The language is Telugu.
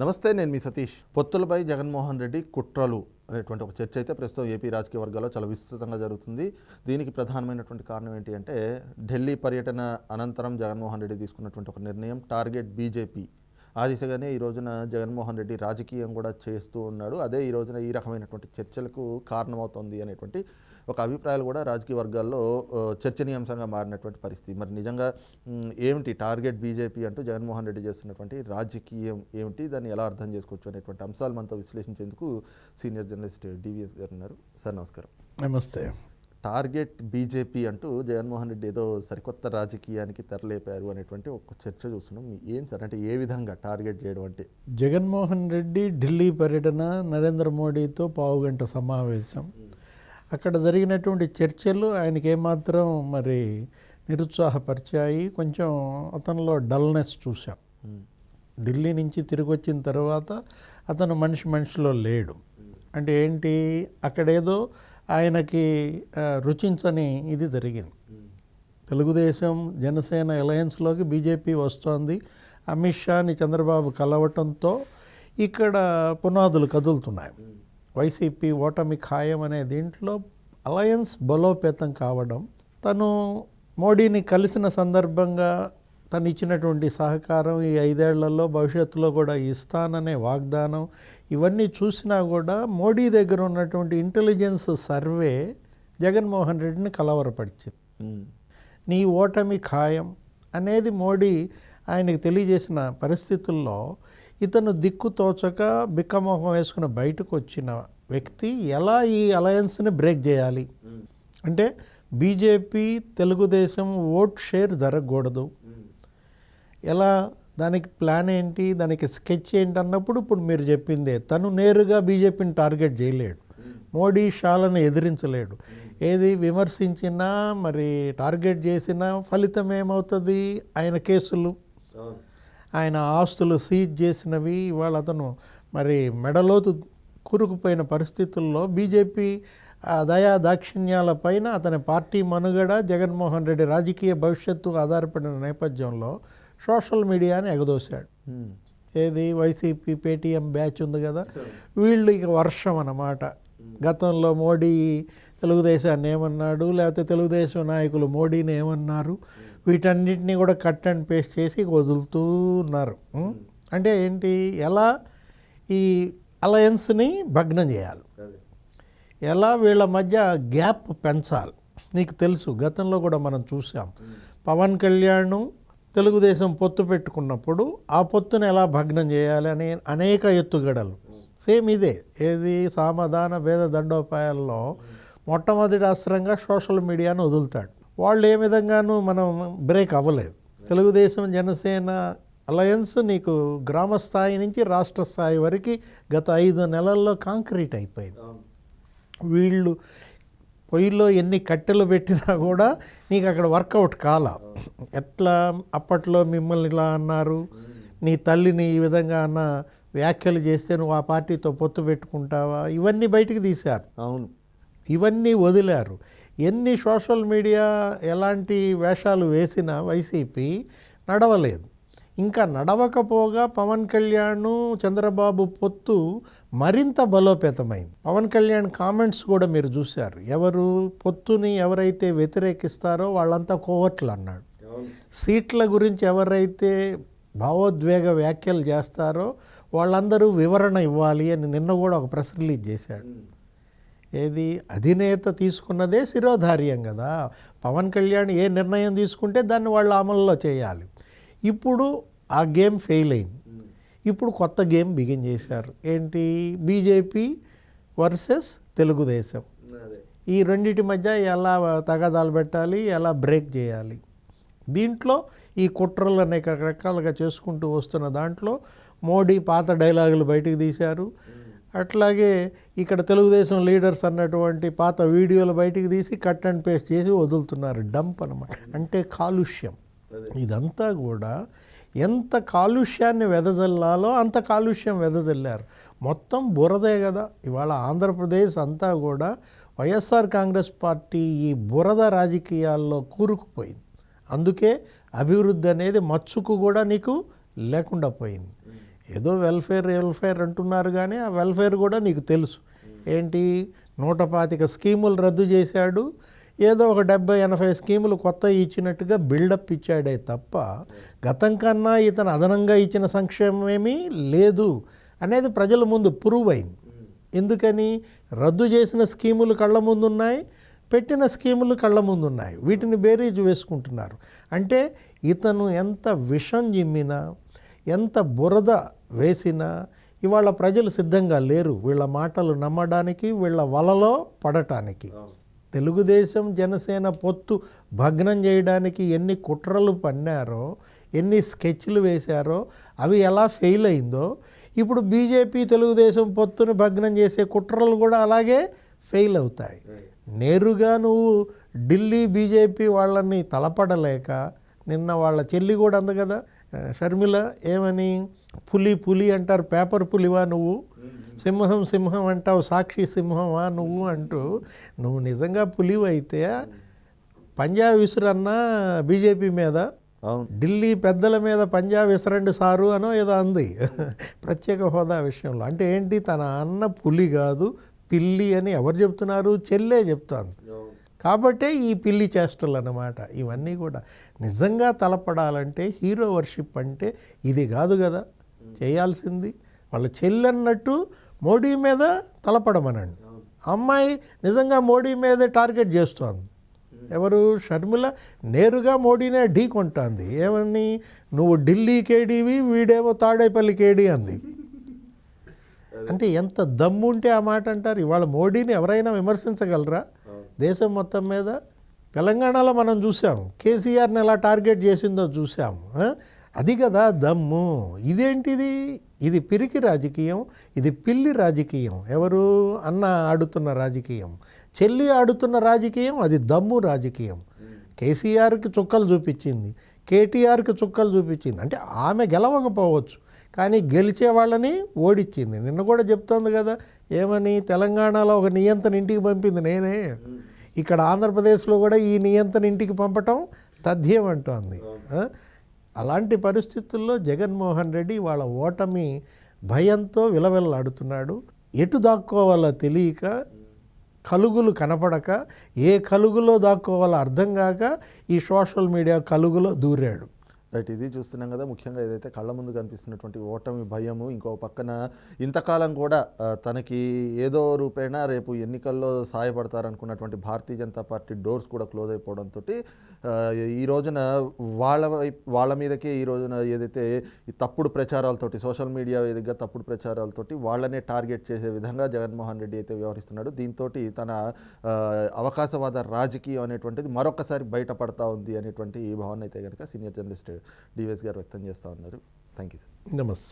నమస్తే నేను మీ సతీష్. పొత్తులపై జగన్మోహన్ రెడ్డి కుట్రలు అనేటువంటి ఒక చర్చ అయితే ప్రస్తుతం ఏపీ రాజకీయ వర్గాల్లో చాలా విస్తృతంగా జరుగుతుంది. దీనికి ప్రధానమైనటువంటి కారణం ఏంటి అంటే ఢిల్లీ పర్యటన అనంతరం జగన్మోహన్ రెడ్డి తీసుకున్నటువంటి ఒక నిర్ణయం టార్గెట్ బీజేపీ. ఆ దిశగానే ఈ రోజున జగన్మోహన్ రెడ్డి రాజకీయం కూడా చేస్తూ ఉన్నాడు. అదే ఈ రోజున ఈ రకమైనటువంటి చర్చలకు కారణమవుతోంది అనేటువంటి ఒక అభిప్రాయాలు కూడా రాజకీయ వర్గాల్లో చర్చనీయాంశంగా మారినటువంటి పరిస్థితి. మరి నిజంగా ఏమిటి టార్గెట్ బీజేపీ అంటూ జగన్మోహన్ రెడ్డి చేస్తున్నటువంటి రాజకీయం ఏమిటి? దాన్ని ఎలా అర్థం చేసుకోవచ్చు అనేటువంటి అంశాలు మనతో విశ్లేషించేందుకు సీనియర్ జర్నలిస్ట్ డివిఎస్ గారు ఉన్నారు. సార్ నమస్కారం. నమస్తే. టార్గెట్ బీజేపీ అంటూ జగన్మోహన్ రెడ్డి ఏదో సరికొత్త రాజకీయానికి తెరలేపారు అనేటువంటి ఒక చర్చ చూస్తున్నాం. ఏం సార్? అంటే ఏ విధంగా టార్గెట్ చేయడం అంటే? జగన్మోహన్ రెడ్డి ఢిల్లీ పర్యటన నరేంద్ర మోడీతో పావుగంట సమావేశం. అక్కడ జరిగినటువంటి చర్చలు ఆయనకి ఏమాత్రం మరి నిరుత్సాహపరిచాయి. కొంచెం అతనిలో డల్నెస్ చూసాం ఢిల్లీ నుంచి తిరిగి వచ్చిన తర్వాత అతను మనిషి మనిషిలో లేడు. అంటే ఏంటి? అక్కడేదో ఆయనకి రుచించని ఇది జరిగింది. తెలుగుదేశం జనసేన అలయన్స్లోకి బీజేపీ వస్తోంది. అమిత్ షాని చంద్రబాబు కలవటంతో ఇక్కడ పునాదులు కదులుతున్నాయి. వైసీపీ ఓటమి ఖాయం అనే దీంట్లో అలయన్స్ బలోపేతం కావడం తను మోడీని కలిసిన సందర్భంగా తను ఇచ్చినటువంటి సహకారం ఈ ఐదేళ్ళలో భవిష్యత్తులో కూడా ఇస్తాననే వాగ్దానం ఇవన్నీ చూసినా కూడా మోడీ దగ్గర ఉన్నటువంటి ఇంటెలిజెన్స్ సర్వే జగన్మోహన్ రెడ్డిని కలవరపరిచింది. నీ ఓటమి ఖాయం అనేది మోడీ ఆయనకు తెలియజేసిన పరిస్థితుల్లో ఇతను దిక్కు తోచక బిక్కమోహం వేసుకుని బయటకు వచ్చిన వ్యక్తి ఎలా ఈ అలయన్స్ని బ్రేక్ చేయాలి? అంటే బీజేపీ తెలుగుదేశం ఓట్ షేర్ జరగకూడదు. ఎలా దానికి ప్లాన్ ఏంటి దానికి స్కెచ్ ఏంటి అన్నప్పుడు ఇప్పుడు మీరు చెప్పిందే. తను నేరుగా బీజేపీని టార్గెట్ చేయలేడు. మోడీ షాలను ఎదిరించలేడు. ఏది విమర్శించినా మరి టార్గెట్ చేసినా ఫలితం ఏమవుతుంది? ఆయన కేసులు. ఆయన ఆస్తులు సీజ్ చేసినవి. ఇవాళ అతను మరి మెడలోతు కూరుకుపోయిన పరిస్థితుల్లో బీజేపీ దయా దాక్షిణ్యాల పైన అతని పార్టీ మనుగడ జగన్మోహన్ రెడ్డి రాజకీయ భవిష్యత్తు ఆధారపడిన నేపథ్యంలో సోషల్ మీడియాని ఎగదోశాడు. ఏది? వైసీపీ పేటీఎం బ్యాచ్ ఉంది కదా. వీళ్ళు ఇక వర్షం అన్నమాట. గతంలో మోడీ తెలుగుదేశాన్ని ఏమన్నాడు? లేకపోతే తెలుగుదేశం నాయకులు మోడీని ఏమన్నారు? వీటన్నిటిని కూడా కట్ అండ్ పేస్ట్ చేసి వదులుతూ ఉన్నారు? అంటే ఏంటి? ఎలా ఈ అలయన్స్ని భగ్నం చేయాలి. ఎలా వీళ్ళ మధ్య గ్యాప్ పెంచాలి? నీకు తెలుసు గతంలో కూడా మనం చూసాం. పవన్ కళ్యాణ్ తెలుగుదేశం పొత్తు పెట్టుకున్నప్పుడు ఆ పొత్తును ఎలా భగ్నం చేయాలి అనే అనేక ఎత్తుగడలు. సేమ్ ఇదే ఏది సామధాన భేద దండోపాయాల్లో మొట్టమొదటి అస్త్రంగా సోషల్ మీడియాను వదులుతాడు. వాళ్ళు ఏ విధంగానూ మనం బ్రేక్ అవ్వలేదు. తెలుగుదేశం జనసేన అలయన్స్ నీకు గ్రామ స్థాయి నుంచి రాష్ట్ర స్థాయి వరకు గత ఐదు నెలల్లో కాంక్రీట్ అయిపోయింది. వీళ్ళు పొయ్యిలో ఎన్ని కట్టెలు పెట్టినా కూడా నీకు అక్కడ వర్కౌట్ కాల. ఎట్లా? అప్పట్లో మిమ్మల్ని ఇలా అన్నారు. నీ తల్లిని ఈ విధంగా అన్న వ్యాఖ్యలు చేస్తే నువ్వు ఆ పార్టీతో పొత్తు పెట్టుకుంటావా? ఇవన్నీ బయటికి తీశారు. అవును. ఇవన్నీ వదిలారు. ఎన్ని సోషల్ మీడియా ఎలాంటి వేషాలు వేసినా వైసీపీ నడవలేదు. ఇంకా నడవకపోగా పవన్ కళ్యాణ్ చంద్రబాబు పొత్తు మరింత బలోపేతమైంది. పవన్ కళ్యాణ్ కామెంట్స్ కూడా మీరు చూశారు. ఎవరు పొత్తుని ఎవరైతే వ్యతిరేకిస్తారో వాళ్ళంతా కోవట్లు అన్నాడు. సీట్ల గురించి ఎవరైతే భావోద్వేగ వ్యాఖ్యలు చేస్తారో వాళ్ళందరూ వివరణ ఇవ్వాలి అని నిన్న కూడా ఒక ప్రెస్ రిలీజ్ చేశాడు. ఏది? అధినేత తీసుకున్నదే శిరోధార్యం కదా. పవన్ కళ్యాణ్ ఏ నిర్ణయం తీసుకుంటే దాన్ని వాళ్ళు అమల్లో చేయాలి. ఇప్పుడు ఆ గేమ్ ఫెయిల్ అయింది. ఇప్పుడు కొత్త గేమ్ బిగిన్ చేశారు. ఏంటి? BJP versus Telugu Desam. ఈ రెండిటి మధ్య ఎలా తగాదాలు పెట్టాలి? ఎలా బ్రేక్ చేయాలి? దీంట్లో ఈ కుట్రలు అనేక రకాలుగా చేసుకుంటూ వస్తున్న దాంట్లో మోడీ పాత డైలాగులు బయటికి తీశారు. అట్లాగే ఇక్కడ తెలుగుదేశం లీడర్స్ అన్నటువంటి పాత వీడియోలు బయటికి తీసి కట్ అండ్ పేస్ట్ చేసి వదులుతున్నారు. డంప్ అనమాట అంటే కాలుష్యం. ఇదంతా కూడా ఎంత కాలుష్యాన్ని వెదజల్లాలో అంత కాలుష్యం వెదజల్లారు. మొత్తం బురదే కదా. ఇవాళ ఆంధ్రప్రదేశ్ అంతా కూడా వైఎస్ఆర్ కాంగ్రెస్ పార్టీ ఈ బురద రాజకీయాల్లో కూరుకుపోయింది. అందుకే అభివృద్ధి అనేది మచ్చుకు కూడా నీకు లేకుండా పోయింది. ఏదో వెల్ఫేర్ వెల్ఫేర్ అంటున్నారు కానీ ఆ వెల్ఫేర్ కూడా నీకు తెలుసు. ఏంటి? నూట పాతిక స్కీములు రద్దు చేశాడు. ఏదో ఒక డెబ్బై ఎనభై స్కీములు కొత్త ఇచ్చినట్టుగా బిల్డప్ ఇచ్చాడే తప్ప గతం కన్నా ఇతను అదనంగా ఇచ్చిన సంక్షేమం ఏమీ లేదు అనేది ప్రజల ముందు ప్రూవ్ అయింది. ఎందుకని? రద్దు చేసిన స్కీములు కళ్ళ ముందున్నాయి పెట్టిన స్కీములు కళ్ళ ముందున్నాయి. వీటిని బేరీజ్ వేసుకుంటున్నారు. అంటే ఇతను ఎంత విషం జిమ్మినా ఎంత బురద వేసినా ఇవాళ ప్రజలు సిద్ధంగా లేరు. వీళ్ళ మాటలు నమ్మడానికి వీళ్ళ వలలో పడటానికి. తెలుగుదేశం జనసేన పొత్తు భగ్నం చేయడానికి ఎన్ని కుట్రలు పన్నారో ఎన్ని స్కెచ్లు వేశారో అవి ఎలా ఫెయిల్ అయిందో ఇప్పుడు బీజేపీ తెలుగుదేశం పొత్తుని భగ్నం చేసే కుట్రలు కూడా అలాగే ఫెయిల్ అవుతాయి. నేరుగా నువ్వు ఢిల్లీ బీజేపీ వాళ్ళని తలపడలేక నిన్న వాళ్ళ చెల్లి కూడా అంది కదా షర్మిల ఏమని పులి పులి అంటారు పేపర్ పులివా నువ్వు? సింహం సింహం అంటావు సాక్షి సింహమా నువ్వు అంటూ నువ్వు నిజంగా పులివైతే పంజాబ్ విసురన్నా బీజేపీ మీద ఢిల్లీ పెద్దల మీద పంజాబ్ విసరండి సారు అనో ఏదో అంది. ప్రత్యేక హోదా విషయంలో. అంటే ఏంటి? తన అన్న పులి కాదు పిల్లి అని ఎవరు చెప్తున్నారు? చెల్లే చెప్తోంది. కాబట్టే ఈ పిల్లి చేష్టలు అన్నమాట ఇవన్నీ కూడా నిజంగా తలపడాలంటే హీరో వర్షిప్ అంటే ఇది కాదు కదా. చేయాల్సింది వాళ్ళ చెల్లన్నట్టు మోడీ మీద తలపడమనండి. అమ్మాయి నిజంగా మోడీ మీదే టార్గెట్ చేస్తోంది. ఎవరు? షర్మిల నేరుగా మోడీనే ఢీ కొంటాంది. ఏమని? నువ్వు ఢిల్లీ కేడీవి వీడేమో తాడేపల్లి కేడీ అంది. అంటే ఎంత దమ్ము ఉంటే ఆ మాట అంటారు. ఇవాళ మోడీని ఎవరైనా విమర్శించగలరా? దేశం మొత్తం మీద తెలంగాణలో మనం చూసాము. కేసీఆర్ని ఎలా టార్గెట్ చేసిందో చూసాము. అది కదా దమ్ము. ఇదేంటిది? ఇది పిరికి రాజకీయం ఇది పిల్లి రాజకీయం. ఎవరు అన్న ఆడుతున్న రాజకీయం. చెల్లి ఆడుతున్న రాజకీయం అది దమ్ము రాజకీయం. కేసీఆర్కి చుక్కలు చూపించింది. కేటీఆర్కి చుక్కలు చూపించింది. అంటే ఆమె గెలవకపోవచ్చు కానీ గెలిచే వాళ్ళని ఓడిచ్చింది నిన్న కూడా చెప్తోంది కదా ఏమని తెలంగాణలో ఒక నియంత్రణ ఇంటికి పంపింది నేనే. ఇక్కడ ఆంధ్రప్రదేశ్లో కూడా ఈ నియంత్రణ ఇంటికి పంపటం తథ్యం అంటోంది అలాంటి పరిస్థితుల్లో జగన్మోహన్ రెడ్డి వాళ్ళ ఓటమి భయంతో విలవిల్లాడుతున్నాడు. ఎటు దాక్కోవాలో తెలియక కలుగులు కనపడక ఏ కలుగులో దాక్కోవాలో అర్థం కాక ఈ సోషల్ మీడియా కలుగులో దూరాడు. రైట్ ఇది చూస్తున్నాం కదా ముఖ్యంగా ఏదైతే కళ్ళ ముందు కనిపిస్తున్నటువంటి ఓటమి భయము ఇంకో పక్కన ఇంతకాలం కూడా తనకి ఏదో రూపేణా రేపు ఎన్నికల్లో సహాయపడతారనుకున్నటువంటి భారతీయ జనతా పార్టీ డోర్స్ కూడా క్లోజ్ అయిపోవడంతో ఈ రోజున వాళ్ళ వాళ్ళ మీదకే ఈ రోజున ఏదైతే ఈ తప్పుడు ప్రచారాలతోటి సోషల్ మీడియా వేదికగా తప్పుడు ప్రచారాలతోటి వాళ్ళనే టార్గెట్ చేసే విధంగా జగన్మోహన్ రెడ్డి అయితే వ్యవహరిస్తున్నాడు. దీంతో తన అవకాశవాద రాజకీయం అనేటువంటిది మరొకసారి బయటపడతా ఉంది అనేటువంటి ఈ భావన అయితే కనుక సీనియర్ జర్నలిస్ట్ డివైఎస్ గారు వ్యక్తం చేస్తూ ఉన్నారు. Thank you sir. నమస్తే.